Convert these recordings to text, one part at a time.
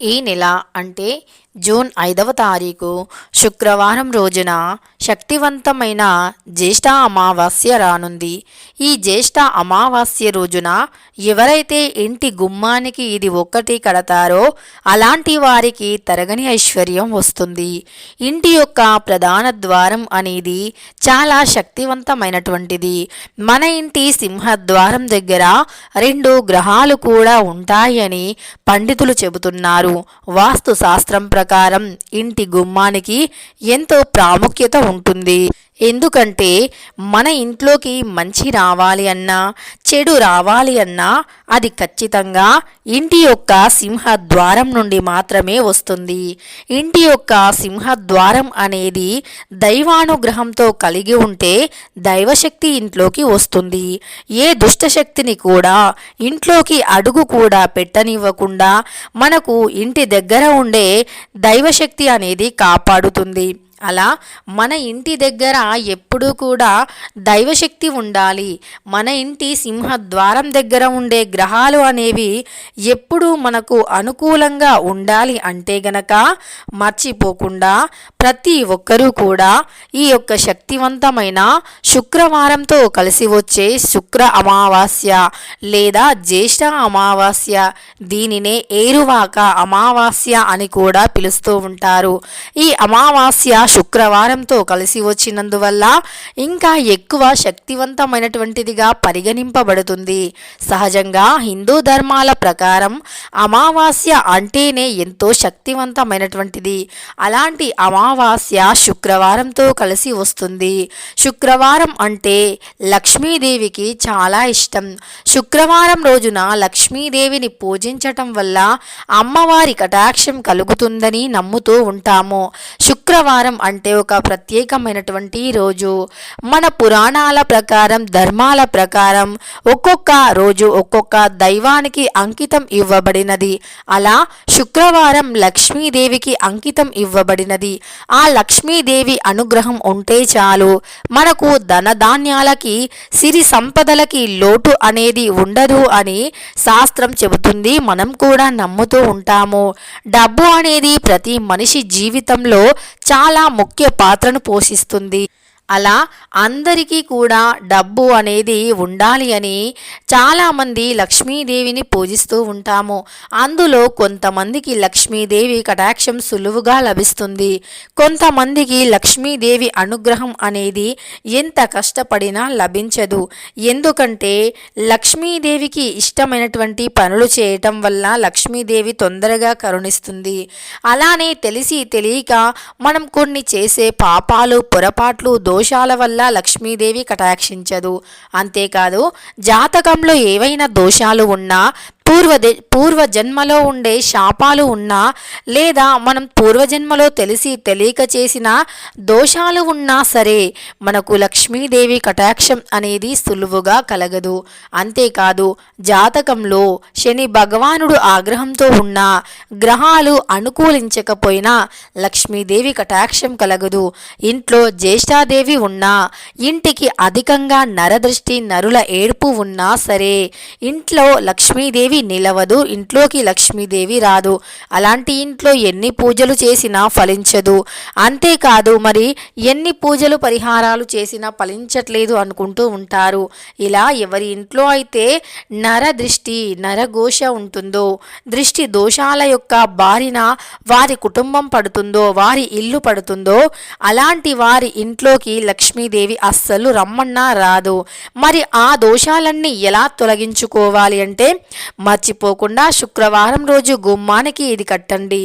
ఈ నెల అంటే జూన్ ఐదవ తారీఖు శుక్రవారం రోజున శక్తివంతమైన జ్యేష్ఠ అమావాస్య రానుంది. ఈ జ్యేష్ఠ అమావాస్య రోజున ఎవరైతే ఇంటి గుమ్మానికి ఇది ఒక్కటి కడతారో అలాంటి వారికి తరగని ఐశ్వర్యం వస్తుంది. ఇంటి యొక్క ప్రధాన ద్వారం అనేది చాలా శక్తివంతమైనటువంటిది. మన ఇంటి సింహద్వారం దగ్గర రెండు గ్రహాలు కూడా ఉంటాయని పండితులు చెబుతున్నారు. వాస్తు శాస్త్రం ప్రకారం ఇంటి గుమ్మానికి ఎంతో ప్రాముఖ్యత ఉంటుంది. ఎందుకంటే మన ఇంట్లోకి మంచి రావాలి అన్నా చెడు రావాలి అన్నా అది ఖచ్చితంగా ఇంటి యొక్క సింహద్వారం నుండి మాత్రమే వస్తుంది. ఇంటి యొక్క సింహద్వారం అనేది దైవానుగ్రహంతో కలిగి ఉంటే దైవశక్తి ఇంట్లోకి వస్తుంది. ఏ దుష్టశక్తిని కూడా ఇంట్లోకి అడుగు కూడా పెట్టనివ్వకుండా మనకు ఇంటి దగ్గర ఉండే దైవశక్తి అనేది కాపాడుతుంది. అలా మన ఇంటి దగ్గర ఎప్పుడూ కూడా దైవశక్తి ఉండాలి. మన ఇంటి సింహద్వారం దగ్గర ఉండే గ్రహాలు అనేవి ఎప్పుడూ మనకు అనుకూలంగా ఉండాలి అంటే గనక మర్చిపోకుండా ప్రతి ఒక్కరూ కూడా ఈ యొక్క శక్తివంతమైన శుక్రవారంతో కలిసి వచ్చే శుక్ర అమావాస్య లేదా జ్యేష్ఠ అమావాస్య దీనినే ఏరువాక అమావాస్య అని కూడా పిలుస్తూ ఉంటారు. ఈ అమావాస్య శుక్రవారంతో కలిసి వచ్చినందువల్ల ఇంకా ఎక్కువ శక్తివంతమైనటువంటిదిగా పరిగణింపబడుతుంది. సహజంగా హిందూ ధర్మాల ప్రకారం అమావాస్య అంటేనే ఎంతో శక్తివంతమైనటువంటిది. అలాంటి అమావాస్య శుక్రవారంతో కలిసి వస్తుంది. శుక్రవారం అంటే లక్ష్మీదేవికి చాలా ఇష్టం. శుక్రవారం రోజున లక్ష్మీదేవిని పూజించటం వల్ల అమ్మవారి కటాక్షం కలుగుతుందని నమ్ముతూ ఉంటాము. శుక్రవారం అంటే ఒక ప్రత్యేకమైనటువంటి రోజు. మన పురాణాల ప్రకారం ధర్మాల ప్రకారం ఒక్కొక్క రోజు ఒక్కొక్క దైవానికి అంకితం ఇవ్వబడినది. అలా శుక్రవారం లక్ష్మీదేవికి అంకితం ఇవ్వబడినది. ఆ లక్ష్మీదేవి అనుగ్రహం ఉంటే చాలు. మనకు ధనధాన్యాలకి సిరి సంపదలకి లోటు అనేది ఉండదు అని శాస్త్రం చెబుతుంది. మనం కూడా నమ్ముతూ ఉంటాము. డబ్బు అనేది ప్రతి మనిషి జీవితంలో చాలా ముఖ్య పాత్రను పోషిస్తుంది. అలా అందరికీ కూడా డబ్బు అనేది ఉండాలి అని చాలామంది లక్ష్మీదేవిని పూజిస్తూ ఉంటాము. అందులో కొంతమందికి లక్ష్మీదేవి కటాక్షం సులువుగా లభిస్తుంది. కొంతమందికి లక్ష్మీదేవి అనుగ్రహం అనేది ఎంత కష్టపడినా లభించదు. ఎందుకంటే లక్ష్మీదేవికి ఇష్టమైనటువంటి పనులు చేయటం వల్ల లక్ష్మీదేవి తొందరగా కరుణిస్తుంది. అలానే తెలిసి తెలియక మనం కొన్ని చేసే పాపాలు పొరపాట్లు దో దోషాల వల్ల లక్ష్మీదేవి కటాక్షించదు. అంతేకాదు జాతకంలో ఏవైనా దోషాలు ఉన్నా పూర్వ పూర్వ జన్మలో ఉండే శాపాలు ఉన్నా లేదా మనం పూర్వజన్మలో తెలిసి తెలియక చేసిన దోషాలు ఉన్నా సరే మనకు లక్ష్మీదేవి కటాక్షం అనేది సులువుగా కలగదు. అంతేకాదు జాతకంలో శని భగవానుడు ఆగ్రహంతో ఉన్న గ్రహాలు అనుకూలించకపోయినా లక్ష్మీదేవి కటాక్షం కలగదు. ఇంట్లో జ్యేష్ఠాదేవి ఉన్నా ఇంటికి అధికంగా నరదృష్టి నరుల ఏడుపు ఉన్నా సరే ఇంట్లో లక్ష్మీదేవి నిలవదు ఇంట్లోకి లక్ష్మీదేవి రాదు. అలాంటి ఇంట్లో ఎన్ని పూజలు చేసినా ఫలించదు. అంతేకాదు మరి ఎన్ని పూజలు పరిహారాలు చేసినా ఫలించట్లేదు అనుకుంటూ ఉంటారు. ఇలా ఎవరి ఇంట్లో అయితే నర దృష్టి నరఘోష ఉంటుందో దృష్టి దోషాల యొక్క బారిన వారి కుటుంబం పడుతుందో వారి ఇల్లు పడుతుందో అలాంటి వారి ఇంట్లోకి లక్ష్మీదేవి అస్సలు రమ్మన్నా రాదు. మరి ఆ దోషాలన్నీ ఎలా తొలగించుకోవాలి అంటే మర్చిపోకుండా శుక్రవారం రోజు గుమ్మానికి ఇది కట్టండి.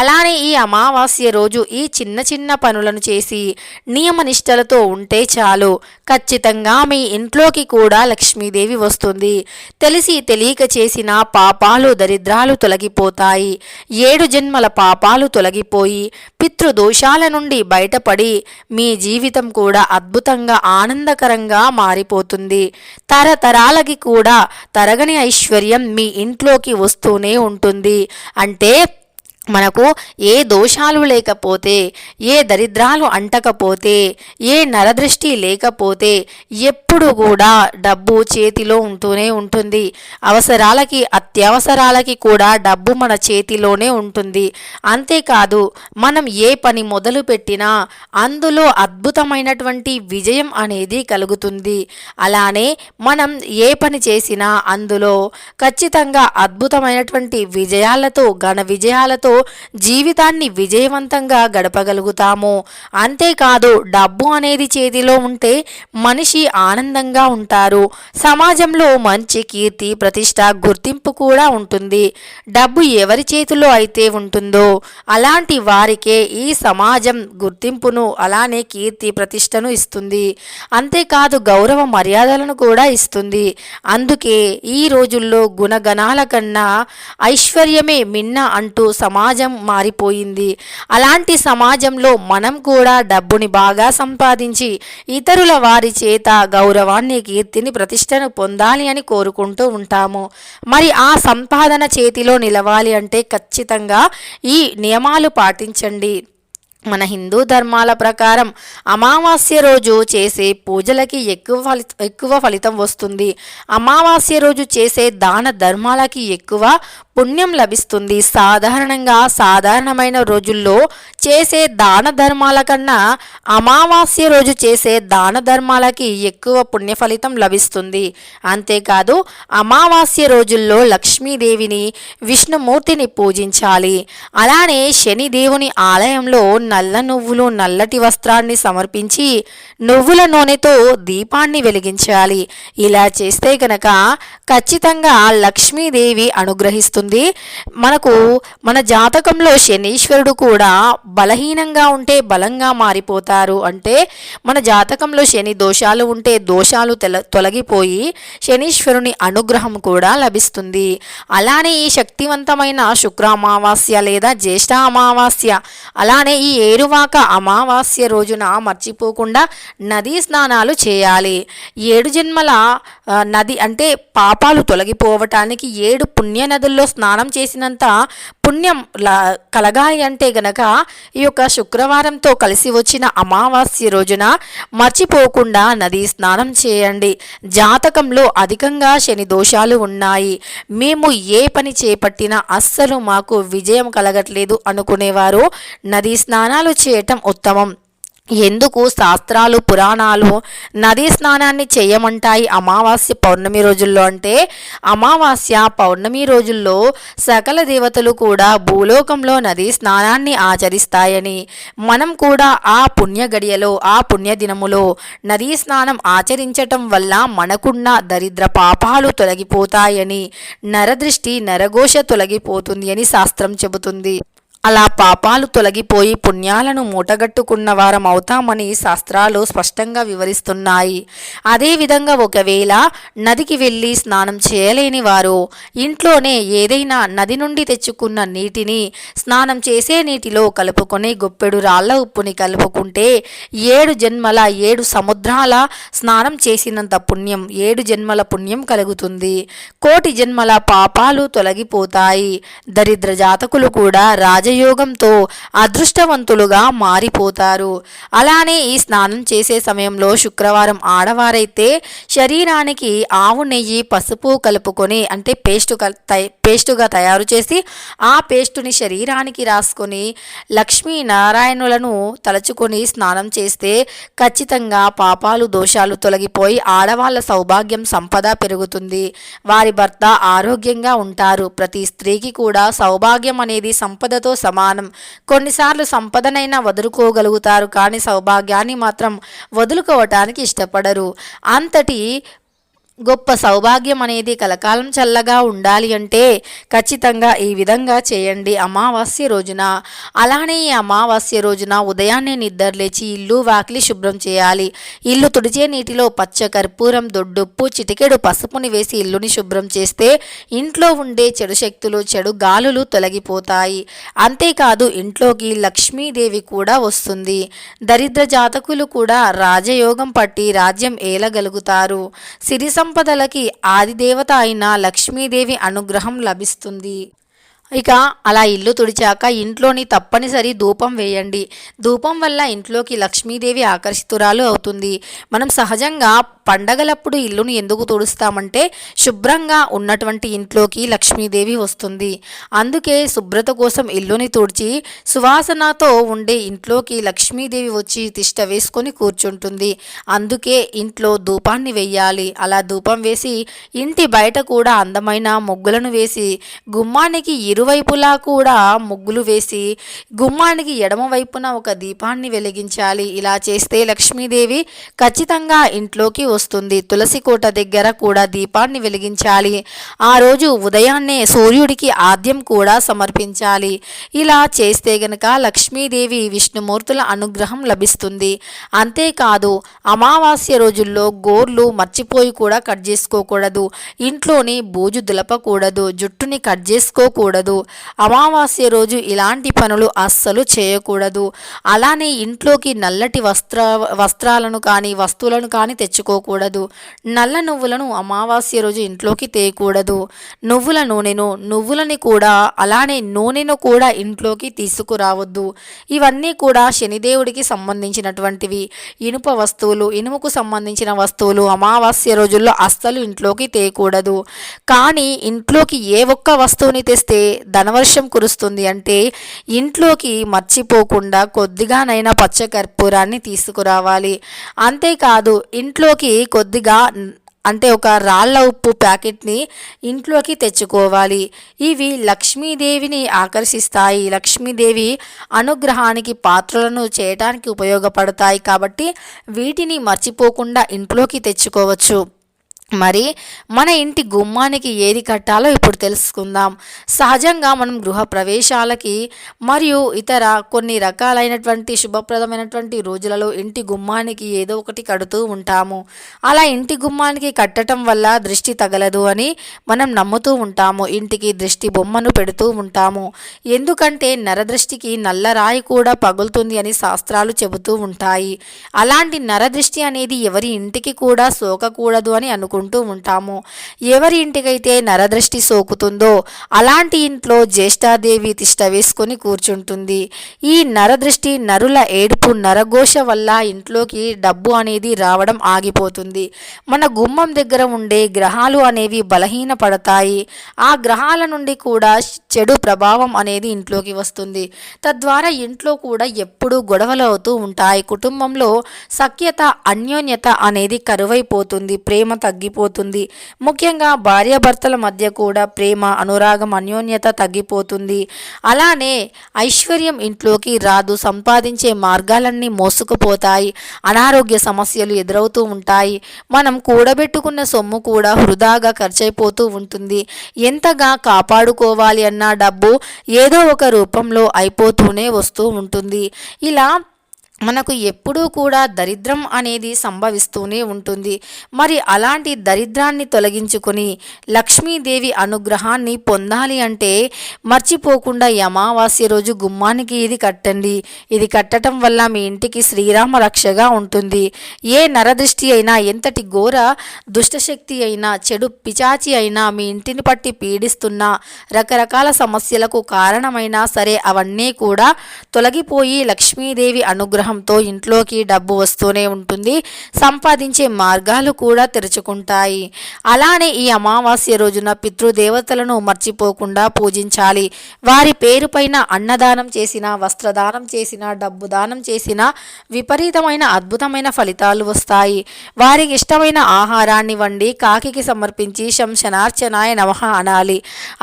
అలానే ఈ అమావాస్య రోజు ఈ చిన్న చిన్న పనులను చేసి నియమనిష్టలతో ఉంటే చాలు. ఖచ్చితంగా మీ ఇంట్లోకి కూడా లక్ష్మీదేవి వస్తుంది. తెలిసి తెలియక చేసిన పాపాలు దరిద్రాలు తొలగిపోతాయి. ఏడు జన్మల పాపాలు తొలగిపోయి పితృదోషాల నుండి బయటపడి మీ జీవితం కూడా అద్భుతంగా ఆనందకరంగా మారిపోతుంది. తరతరాలకి కూడా తరగని ఐశ్వర్యం మీ ఇంట్లోకి వస్తూనే ఉంటుంది. అంటే మనకు ఏ దోషాలు లేకపోతే ఏ దరిద్రాలు అంటకపోతే ఏ నరదృష్టి లేకపోతే ఎప్పుడు కూడా డబ్బు చేతిలో ఉంటూనే ఉంటుంది. అవసరాలకి అత్యవసరాలకి కూడా డబ్బు మన చేతిలోనే ఉంటుంది. అంతేకాదు మనం ఏ పని మొదలు పెట్టినా అందులో అద్భుతమైనటువంటి విజయం అనేది కలుగుతుంది. అలానే మనం ఏ పని చేసినా అందులో ఖచ్చితంగా అద్భుతమైనటువంటి విజయాలతో ఘన విజయాలతో జీవితాన్ని విజయవంతంగా గడపగలుగుతాము. అంతేకాదు డబ్బు అనేది చేతిలో ఉంటే మనిషి ఆనందంగా ఉంటారు. సమాజంలో మంచి కీర్తి ప్రతిష్ట గుర్తింపు కూడా ఉంటుంది. డబ్బు ఎవరి చేతిలో అయితే ఉంటుందో అలాంటి వారికే ఈ సమాజం గుర్తింపును అలానే కీర్తి ప్రతిష్టను ఇస్తుంది. అంతేకాదు గౌరవ మర్యాదలను కూడా ఇస్తుంది. అందుకే ఈ రోజుల్లో గుణగణాల కన్నా ఐశ్వర్యమే మిన్న అంటూ సమాజం సమాజం మారిపోయింది. అలాంటి సమాజంలో మనం కూడా డబ్బుని బాగా సంపాదించి ఇతరుల వారి చేత గౌరవాన్ని కీర్తిని ప్రతిష్టను పొందాలి అని కోరుకుంటూ ఉంటాము. మరి ఆ సంపాదన చేతిలో నిలవాలి అంటే ఖచ్చితంగా ఈ నియమాలు పాటించండి. మన హిందూ ధర్మాల ప్రకారం అమావాస్య రోజు చేసే పూజలకి ఎక్కువ ఫలి ఎక్కువ ఫలితం వస్తుంది. అమావాస్య రోజు చేసే దాన ధర్మాలకి ఎక్కువ పుణ్యం లభిస్తుంది. సాధారణంగా సాధారణమైన రోజుల్లో చేసే దాన ధర్మాల కన్నా అమావాస్య రోజు చేసే దాన ధర్మాలకి ఎక్కువ పుణ్య ఫలితం లభిస్తుంది. అంతేకాదు అమావాస్య రోజుల్లో లక్ష్మీదేవిని విష్ణుమూర్తిని పూజించాలి. అలానే శనిదేవుని ఆలయంలో నల్ల నువ్వులు నల్లటి వస్త్రాన్ని సమర్పించి నువ్వుల నూనెతో దీపాన్ని వెలిగించాలి. ఇలా చేస్తే గనక ఖచ్చితంగా లక్ష్మీదేవి అనుగ్రహిస్తుంది. మనకు మన జాతకంలో శనీశ్వరుడు కూడా బలహీనంగా ఉంటే బలంగా మారిపోతారు. అంటే మన జాతకంలో శని దోషాలు ఉంటే దోషాలు తెల తొలగిపోయి శనీశ్వరుని అనుగ్రహం కూడా లభిస్తుంది. అలానే ఈ శక్తివంతమైన శుక్ర అమావాస్య లేదా జ్యేష్ఠ అమావాస్య అలానే ఈ ఏరువాక అమావాస్య రోజున మర్చిపోకుండా నదీ స్నానాలు చేయాలి. ఏడు జన్మల నది అంటే పాపాలు తొలగిపోవటానికి ఏడు పుణ్య నదుల్లో స్నానం చేసినంత పుణ్యం కలగాలి అంటే గనక ఈ యొక్క శుక్రవారంతో కలిసి వచ్చిన అమావాస్య రోజున మర్చిపోకుండా నది స్నానం చేయండి. జాతకంలో అధికంగా శని దోషాలు ఉన్నాయి. మేము ఏ పని చేపట్టినా అస్సలు మాకు విజయం కలగట్లేదు అనుకునేవారు. నదీ స్నానాలు చేయటం ఉత్తమం. ఎందుకు శాస్త్రాలు పురాణాలు నదీ స్నానాన్ని చేయమంటాయి అమావాస్య పౌర్ణమి రోజుల్లో? అంటే అమావాస్య పౌర్ణమి రోజుల్లో సకల దేవతలు కూడా భూలోకంలో నదీ స్నానాన్ని ఆచరిస్తాయని మనం కూడా ఆ పుణ్య గడియలో ఆ పుణ్య దినములో నదీ స్నానం ఆచరించటం వల్ల మనకున్న దరిద్ర పాపాలు తొలగిపోతాయని నరదృష్టి నరఘోష తొలగిపోతుంది అని శాస్త్రం చెబుతుంది. అలా పాపాలు తొలగిపోయి పుణ్యాలను మూటగట్టుకున్న వారం అవుతామని శాస్త్రాలు స్పష్టంగా వివరిస్తున్నాయి. అదేవిధంగా ఒకవేళ నదికి వెళ్ళి స్నానం చేయలేని వారు ఇంట్లోనే ఏదైనా నది నుండి తెచ్చుకున్న నీటిని స్నానం చేసే నీటిలో కలుపుకొని గొప్పెడు రాళ్ళ ఉప్పుని కలుపుకుంటే ఏడు జన్మల ఏడు సముద్రాల స్నానం చేసినంత పుణ్యం ఏడు జన్మల పుణ్యం కలుగుతుంది. కోటి జన్మల పాపాలు తొలగిపోతాయి. దరిద్ర జాతకులు కూడా రాజ రాజయోగంతో అదృష్టవంతులుగా మారిపోతారు. అలానే ఈ స్నానం చేసే సమయంలో శుక్రవారం ఆడవారైతే శరీరానికి ఆవు నెయ్యి పసుపు కలుపుకొని అంటే పేస్టు పేస్టుగా తయారు చేసి ఆ పేస్టుని శరీరానికి రాసుకొని లక్ష్మీ నారాయణులను తలుచుకొని స్నానం చేస్తే ఖచ్చితంగా పాపాలు దోషాలు తొలగిపోయి ఆడవాళ్ళ సౌభాగ్యం సంపద పెరుగుతుంది. వారి భర్త ఆరోగ్యంగా ఉంటారు. ప్రతి స్త్రీకి కూడా సౌభాగ్యం అనేది సంపదతో సమానం. కొన్నిసార్లు సంపదనైనా వదులుకోగలుగుతారు కానీ సౌభాగ్యాన్ని మాత్రం వదులుకోవటానికి ఇష్టపడరు. అంతటి గొప్ప సౌభాగ్యం అనేది కలకాలం చల్లగా ఉండాలి అంటే ఖచ్చితంగా ఈ విధంగా చేయండి అమావాస్య రోజున. అలానే ఈ అమావాస్య రోజున ఉదయాన్నే నిద్రలేచి ఇల్లు వాకిలి శుభ్రం చేయాలి. ఇల్లు తుడిచే నీటిలో పచ్చ కర్పూరం దొడ్డుప్పు చిటికెడు పసుపుని వేసి ఇల్లుని శుభ్రం చేస్తే ఇంట్లో ఉండే చెడు శక్తులు చెడు గాలులు తొలగిపోతాయి. అంతేకాదు ఇంట్లోకి లక్ష్మీదేవి కూడా వస్తుంది. దరిద్ర జాతకులు కూడా రాజయోగం పట్టి రాజ్యం ఏలగలుగుతారు. సిరి సంపదలకి ఆదిదేవత అయిన లక్ష్మీదేవి అనుగ్రహం లభిస్తుంది. ఇక అలా ఇల్లు తుడిచాక ఇంట్లోని తప్పనిసరి ధూపం వేయండి. ధూపం వల్ల ఇంట్లోకి లక్ష్మీదేవి ఆకర్షితురాలు అవుతుంది. మనం సహజంగా పండగలప్పుడు ఇల్లును ఎందుకు తుడుస్తామంటే శుభ్రంగా ఉన్నటువంటి ఇంట్లోకి లక్ష్మీదేవి వస్తుంది. అందుకే శుభ్రత కోసం ఇల్లుని తుడిచి సువాసనతో ఉండే ఇంట్లోకి లక్ష్మీదేవి వచ్చి తిష్ట వేసుకొని కూర్చుంటుంది. అందుకే ఇంట్లో ధూపాన్ని వెయ్యాలి అలా ధూపం వేసి ఇంటి బయట కూడా అందమైన ముగ్గులను వేసి గుమ్మానికి ఇరువైపులా కూడా ముగ్గులు వేసి గుమ్మానికి ఎడమ వైపున ఒక దీపాన్ని వెలిగించాలి. ఇలా చేస్తే లక్ష్మీదేవి ఖచ్చితంగా ఇంట్లోకి వస్తుంది. తులసి కోట దగ్గర కూడా దీపాన్ని వెలిగించాలి. ఆ రోజు ఉదయాన్నే సూర్యుడికి ఆద్యం కూడా సమర్పించాలి. ఇలా చేస్తే గనక లక్ష్మీదేవి విష్ణుమూర్తుల అనుగ్రహం లభిస్తుంది. అంతేకాదు అమావాస్య రోజుల్లో గోర్లు మర్చిపోయి కూడా కట్ చేసుకోకూడదు. ఇంట్లోని బూజు దులపకూడదు. జుట్టుని కట్ చేసుకోకూడదు. అమావాస్య రోజు ఇలాంటి పనులు అస్సలు చేయకూడదు. అలానే ఇంట్లోకి నల్లటి వస్త్ర వస్త్రాలను కానీ వస్తువులను కానీ తెచ్చుకో తీసుకోకూడదు నల్ల నువ్వులను అమావాస్య రోజు ఇంట్లోకి తేయకూడదు నువ్వుల నూనెను నువ్వులని కూడా అలానే నూనెను కూడా ఇంట్లోకి తీసుకురావద్దు. ఇవన్నీ కూడా శనిదేవుడికి సంబంధించినటువంటివి. ఇనుప వస్తువులు ఇనుముకు సంబంధించిన వస్తువులు అమావాస్య రోజుల్లో అస్సలు ఇంట్లోకి తేయకూడదు కానీ ఇంట్లోకి ఏ ఒక్క వస్తువుని తెస్తే ధనవర్షం కురుస్తుంది అంటే ఇంట్లోకి మర్చిపోకుండా కొద్దిగానైనా పచ్చకర్పూరాన్ని తీసుకురావాలి. అంతేకాదు ఇంట్లోకి కొద్దిగా అంటే ఒక రాళ్ళ ఉప్పు ప్యాకెట్ని ఇంట్లోకి తెచ్చుకోవాలి. ఇవి లక్ష్మీదేవిని ఆకర్షిస్తాయి. లక్ష్మీదేవి అనుగ్రహానికి పాత్రలను చేయటానికి ఉపయోగపడతాయి కాబట్టి వీటిని మర్చిపోకుండా ఇంట్లోకి తెచ్చుకోవచ్చు. మరి మన ఇంటి గుమ్మానికి ఏది కట్టాలో ఇప్పుడు తెలుసుకుందాం. సహజంగా మనం గృహ ప్రవేశాలకి మరియు ఇతర కొన్ని రకాలైనటువంటి శుభప్రదమైనటువంటి రోజులలో ఇంటి గుమ్మానికి ఏదో ఒకటి కడుతూ ఉంటాము. అలా ఇంటి గుమ్మానికి కట్టడం వల్ల దృష్టి తగలదు అని మనం నమ్ముతూ ఉంటాము. ఇంటికి దృష్టి బొమ్మను పెడుతూ ఉంటాము. ఎందుకంటే నరదృష్టికి నల్లరాయి కూడా పగులుతుంది అని శాస్త్రాలు చెబుతూ ఉంటాయి. అలాంటి నరదృష్టి అనేది ఎవరి ఇంటికి కూడా సోకకూడదు అని అనుకుంటారు చేసుకుంటూ ఉంటాము. ఎవరి ఇంటికైతే నరదృష్టి సోకుతుందో అలాంటి ఇంట్లో జ్యేష్ఠాదేవి తిష్ట వేసుకొని కూర్చుంటుంది. ఈ నరదృష్టి నరుల ఏడుపు నరఘోష వల్ల ఇంట్లోకి డబ్బు అనేది రావడం ఆగిపోతుంది. మన గుమ్మం దగ్గర ఉండే గ్రహాలు అనేవి బలహీన పడతాయి ఆ గ్రహాల నుండి కూడా చెడు ప్రభావం అనేది ఇంట్లోకి వస్తుంది. తద్వారా ఇంట్లో కూడా ఎప్పుడూ గొడవలు అవుతూ ఉంటాయి. కుటుంబంలో సఖ్యత అన్యోన్యత అనేది కరువైపోతుంది. ప్రేమ తగ్గి తగ్గిపోతుంది. ముఖ్యంగా భార్యాభర్తల మధ్య కూడా ప్రేమ అనురాగం అన్యోన్యత తగ్గిపోతుంది. అలానే ఐశ్వర్యం ఇంట్లోకి రాదు. సంపాదించే మార్గాలన్నీ మోసుకుపోతాయి. అనారోగ్య సమస్యలు ఎదురవుతూ ఉంటాయి. మనం కూడబెట్టుకున్న సొమ్ము కూడా వృధాగా ఖర్చయిపోతూ ఉంటుంది. ఎంతగా కాపాడుకోవాలి అన్న డబ్బు ఏదో ఒక రూపంలో అయిపోతూనే వస్తూ ఉంటుంది. ఇలా మనకు ఎప్పుడూ కూడా దరిద్రం అనేది సంభవిస్తూనే ఉంటుంది. మరి అలాంటి దరిద్రాన్ని తొలగించుకొని లక్ష్మీదేవి అనుగ్రహాన్ని పొందాలి అంటే మర్చిపోకుండా అమావాస్య రోజు గుమ్మానికి ఇది కట్టండి. ఇది కట్టడం వల్ల మీ ఇంటికి శ్రీరామ రక్షగా ఉంటుంది. ఏ నరదృష్టి అయినా ఎంతటి ఘోర దుష్టశక్తి అయినా చెడు పిచాచి అయినా మీ ఇంటిని పట్టి పీడిస్తున్నా రకరకాల సమస్యలకు కారణమైనా సరే అవన్నీ కూడా తొలగిపోయి లక్ష్మీదేవి అనుగ్రహం అనుగ్రహంతో ఇంట్లోకి డబ్బు వస్తూనే ఉంటుంది. సంపాదించే మార్గాలు కూడా తెరుచుకుంటాయి. అలానే ఈ అమావాస్య రోజున పితృదేవతలను మర్చిపోకుండా పూజించాలి. వారి పేరుపైన అన్నదానం చేసిన వస్త్రదానం చేసిన డబ్బు దానం చేసిన విపరీతమైన అద్భుతమైన ఫలితాలు వస్తాయి. వారికి ఇష్టమైన ఆహారాన్ని వండి కాకికి సమర్పించి శంశనార్చనాయ నమః అనాలి.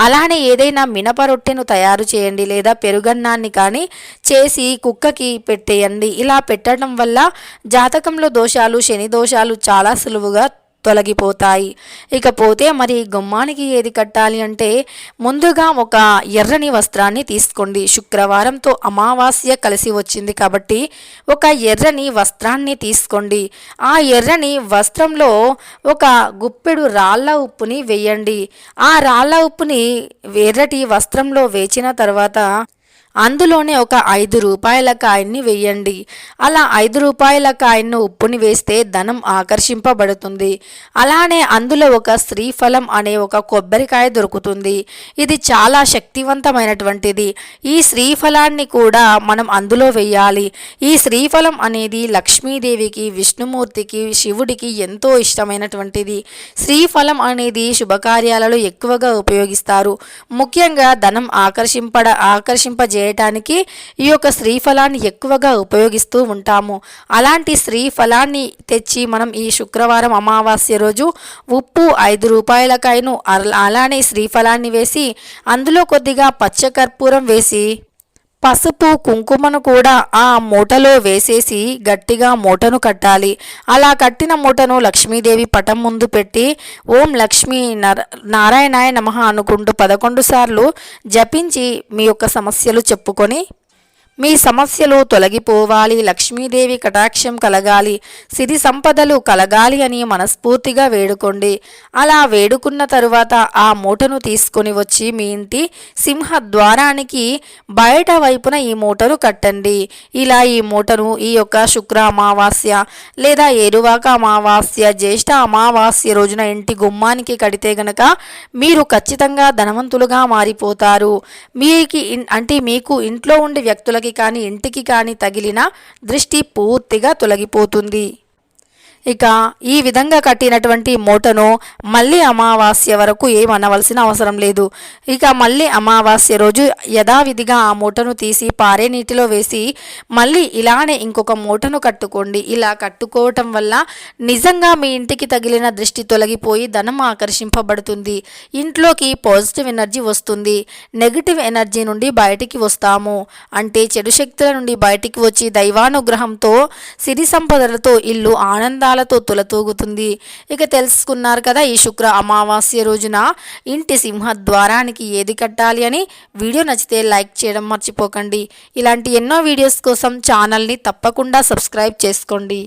అలానే ఏదైనా మినప రొట్టెను తయారు చేయండి లేదా పెరుగన్నాన్ని కానీ చేసి కుక్కకి పెట్టేయండి. ఇలా పెట్టడం వల్ల జాతకంలో దోషాలు శని దోషాలు చాలా సులువుగా తొలగిపోతాయి. ఇకపోతే మరి గుమ్మానికి ఏది కట్టాలి అంటే ముందుగా ఒక ఎర్రని వస్త్రాన్ని తీసుకోండి. శుక్రవారంతో అమావాస్య కలిసి వచ్చింది కాబట్టి ఒక ఎర్రని వస్త్రాన్ని తీసుకోండి. ఆ ఎర్రని వస్త్రంలో ఒక గుప్పెడు రాళ్ళ ఉప్పుని వేయండి. ఆ రాళ్ళ ఉప్పుని ఎర్రటి వస్త్రంలో వేచిన తర్వాత అందులోనే ఒక ఐదు రూపాయల కాయన్ని వేయండి. అలా ఐదు రూపాయల కాయన్ను ఉప్పుని వేస్తే ధనం ఆకర్షింపబడుతుంది. అలానే అందులో ఒక శ్రీఫలం అనే ఒక కొబ్బరికాయ దొరుకుతుంది. ఇది చాలా శక్తివంతమైనటువంటిది. ఈ శ్రీఫలాన్ని కూడా మనం అందులో వేయాలి. ఈ శ్రీఫలం అనేది లక్ష్మీదేవికి విష్ణుమూర్తికి శివుడికి ఎంతో ఇష్టమైనటువంటిది. శ్రీఫలం అనేది శుభకార్యాలలో ఎక్కువగా ఉపయోగిస్తారు. ముఖ్యంగా ధనం ఆకర్షింపడ ఆకర్షింపజే చేయటానికి ఈ యొక్క శ్రీఫలాన్ని ఎక్కువగా ఉపయోగిస్తూ ఉంటాము. అలాంటి శ్రీఫలాన్ని తెచ్చి మనం ఈ శుక్రవారం అమావాస్య రోజు ఉప్పు ఐదు రూపాయలకైను అలానే శ్రీఫలాన్ని వేసి అందులో కొద్దిగా పచ్చకర్పూరం వేసి పసుపు కుంకుమను కూడా ఆ మూటలో వేసేసి గట్టిగా మూటను కట్టాలి. అలా కట్టిన మూటను లక్ష్మీదేవి పటం ముందు పెట్టి ఓం లక్ష్మీ నర నారాయణాయ నమ అనుకుంటూ పదకొండు సార్లు జపించి మీ యొక్క సమస్యలు చెప్పుకొని మీ సమస్యలు తొలగిపోవాలి లక్ష్మీదేవి కటాక్షం కలగాలి సిరి సంపదలు కలగాలి అని మనస్ఫూర్తిగా వేడుకోండి. అలా వేడుకున్న తరువాత ఆ మూటను తీసుకొని వచ్చి మీ ఇంటి సింహ ద్వారానికి బయట వైపున ఈ మూటను కట్టండి. ఇలా ఈ మూటను ఈ యొక్క శుక్ర అమావాస్య లేదా ఏరువాక అమావాస్య జ్యేష్ఠ అమావాస్య రోజున ఇంటి గుమ్మానికి కడితే గనక మీరు ఖచ్చితంగా ధనవంతులుగా మారిపోతారు. మీకు అంటే మీకు ఇంట్లో ఉండే వ్యక్తులకి కానీ ఇంటికి కానీ తగిలిన దృష్టి పూర్తిగా తొలగిపోతుంది. ఇక ఈ విధంగా కట్టినటువంటి మూటను మళ్ళీ అమావాస్య వరకు ఏమనవలసిన అవసరం లేదు. ఇక మళ్ళీ అమావాస్య రోజు యథావిధిగా ఆ మూటను తీసి పారే నీటిలో వేసి మళ్ళీ ఇలానే ఇంకొక మూటను కట్టుకోండి. ఇలా కట్టుకోవటం వల్ల నిజంగా మీ ఇంటికి తగిలిన దృష్టి తొలగిపోయి ధనం ఆకర్షింపబడుతుంది. ఇంట్లోకి పాజిటివ్ ఎనర్జీ వస్తుంది. నెగిటివ్ ఎనర్జీ నుండి బయటికి వస్తాము. అంటే చెడు శక్తుల నుండి బయటికి వచ్చి దైవానుగ్రహంతో సిరి సంపదలతో ఇల్లు ఆనంద అందాలతో తులతూగుతుంది ఇక తెలుసుకున్నారు కదా ఈ శుక్ర అమావాస్య రోజున ఇంటి సింహ ద్వారానికి ఏది కట్టాలి అని వీడియో నచ్చితే లైక్ చేయడం మర్చిపోకండి. ఇలాంటి ఎన్నో వీడియోస్ కోసం ఛానల్ని తప్పకుండా సబ్స్క్రైబ్ చేసుకోండి.